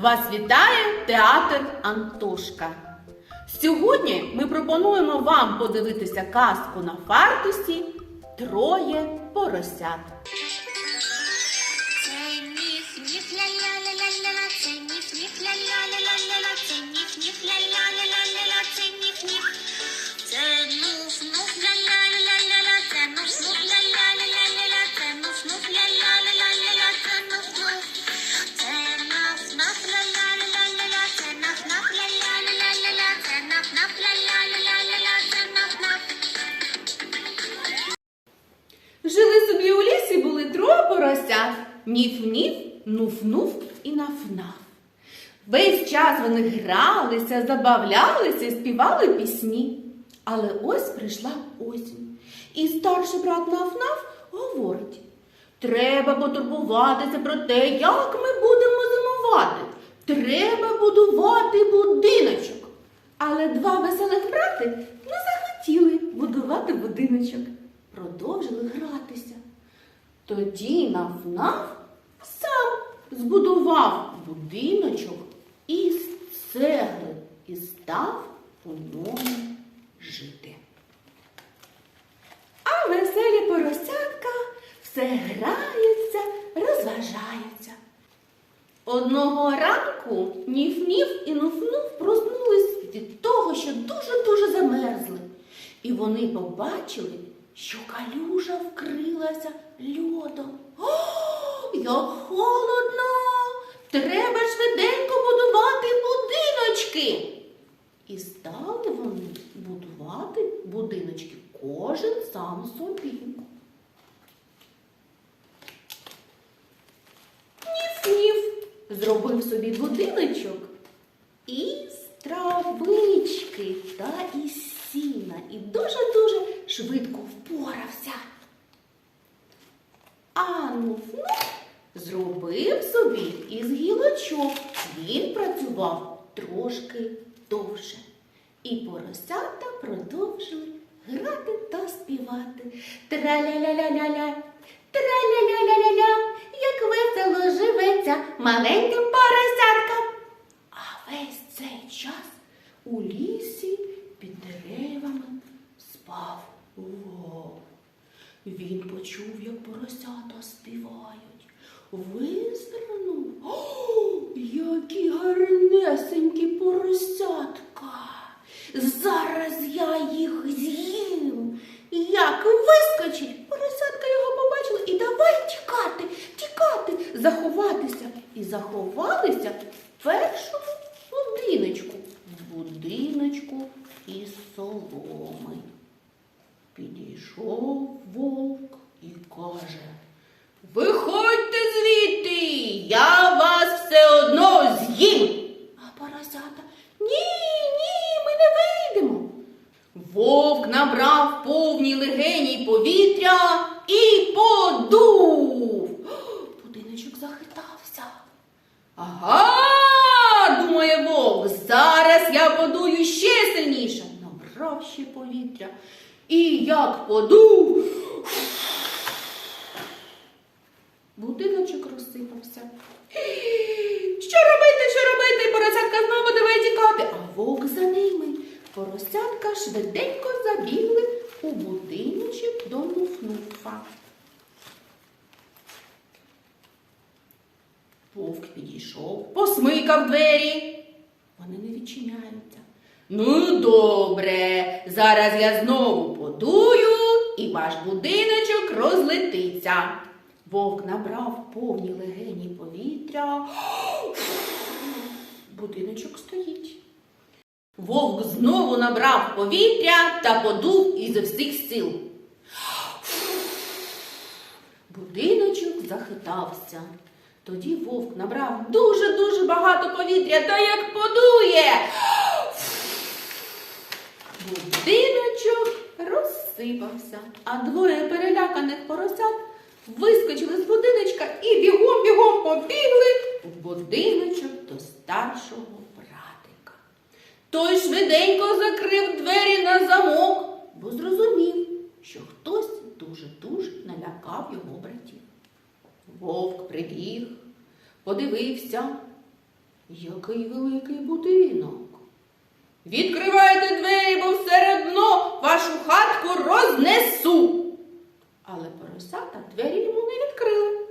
Вас вітає театр Антошка. Сьогодні ми пропонуємо вам подивитися казку на фартусі Троє поросят. Ніф-ніф, нуф-нуф і наф-наф. Весь час вони гралися, забавлялися співали пісні. Але ось прийшла осінь. І старший брат Наф-Наф говорить: треба потурбуватися про те, як ми будемо зимувати. Треба будувати будиночок. Але два веселих брати не захотіли будувати будиночок. Продовжили гратися. Тоді Наф-Наф збудував будиночок із цегли і став у ньому жити. А веселі поросятка все граються, розважаються. Одного ранку Ніф-Ніф і Нуф-Нуф проснулись від того, що дуже-дуже замерзли. І вони побачили, що калюжа вкрилася льодом. О, як холодно! Треба швиденько будувати будиночки. І стали вони будувати будиночки кожен сам собі. Ніф-ніф зробив собі будиночок із травички та із сіна і дуже-дуже швидко впорався. А Нуф-Нуф зробив собі із гілочок. Він працював трошки довше. І поросята продовжили грати та співати. Траля-ля-ля-ля-ля, траля-ля-ля-ля-ля, як весело живеться маленьким поросяткам. А весь цей час у лісі під деревами спав вовк. Він почув, як поросята співають. Визирнув. О, які гарнесенькі поросятка. Зараз я їх з'їм. Як вискочить, поросятка його побачили і давай тікати, тікати, заховатися. І заховалися в першому будиночку. В будиночку із соломи. Підійшов вовк і каже. Виходьте звідти, я вас все одно з'їм. А поросята ні, ні, ми не вийдемо. Вовк набрав повні легені повітря і подув. Будиночок захитався. Ага, думає вовк, зараз я подую ще сильніше. Набрав ще повітря. І як подув. Будиночок розсипався. Що робити, що робити? Поросятка знову давай тікати. А вовк за ними. Поросятка швиденько забігли у будиночок до Нуфнуфа. Вовк підійшов, посмикав двері. Вони не відчиняються. Ну, добре, зараз я знову подую, і ваш будиночок розлетиться. Вовк набрав повні легені повітря. Будиночок стоїть. Вовк знову набрав повітря та подув із всіх сил. Будиночок захитався. Тоді вовк набрав дуже-дуже багато повітря та як подує. Будиночок розсипався, а двоє переляканих поросят вискочили з будиночка і бігом-бігом побігли у будиночок до старшого братика. Той швиденько закрив двері на замок, бо зрозумів, що хтось дуже-дуже налякав його братів. Вовк прибіг, подивився. Який великий будинок. Відкривайте двері, бо все одно вашу хатку рознесу. Але поросята двері йому не відкрили.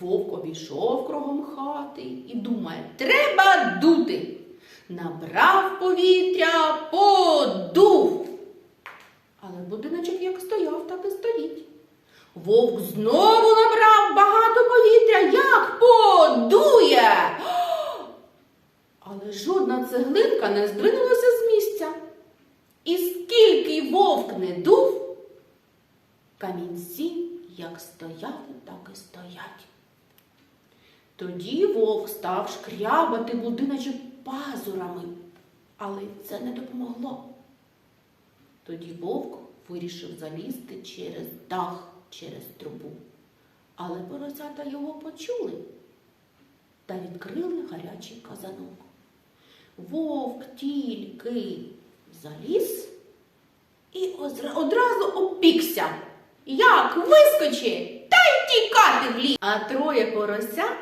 Вовк обійшов кругом хати і думає, треба дути. Набрав повітря, подув. Але будиночок як стояв, так і стоїть. Вовк знову набрав багато повітря, як подує. Але жодна цеглинка не здвинулася з місця. І скільки вовк не дув, камінці як стояли, так і стоять. Тоді вовк став шкрябати будиночок пазурами, але це не допомогло. Тоді вовк вирішив залізти через дах, через трубу. Але поросята його почули та відкрили гарячий казанок. Вовк тільки заліз і одразу опікся. Як вискочить, та й тікати в ліс. А троє поросят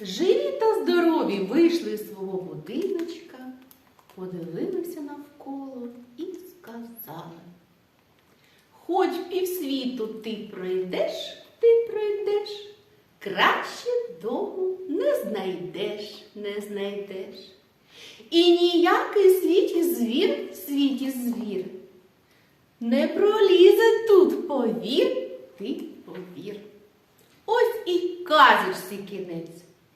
живі та здорові вийшли з свого будиночка, подивилися навколо і сказали. Хоч півсвіту ти пройдеш, ти пройдеш, краще дому не знайдеш, не знайдеш. І ніякий світі звір, світі звір, не пролізе тут, повір, ти повір. Ось і казочці кінець.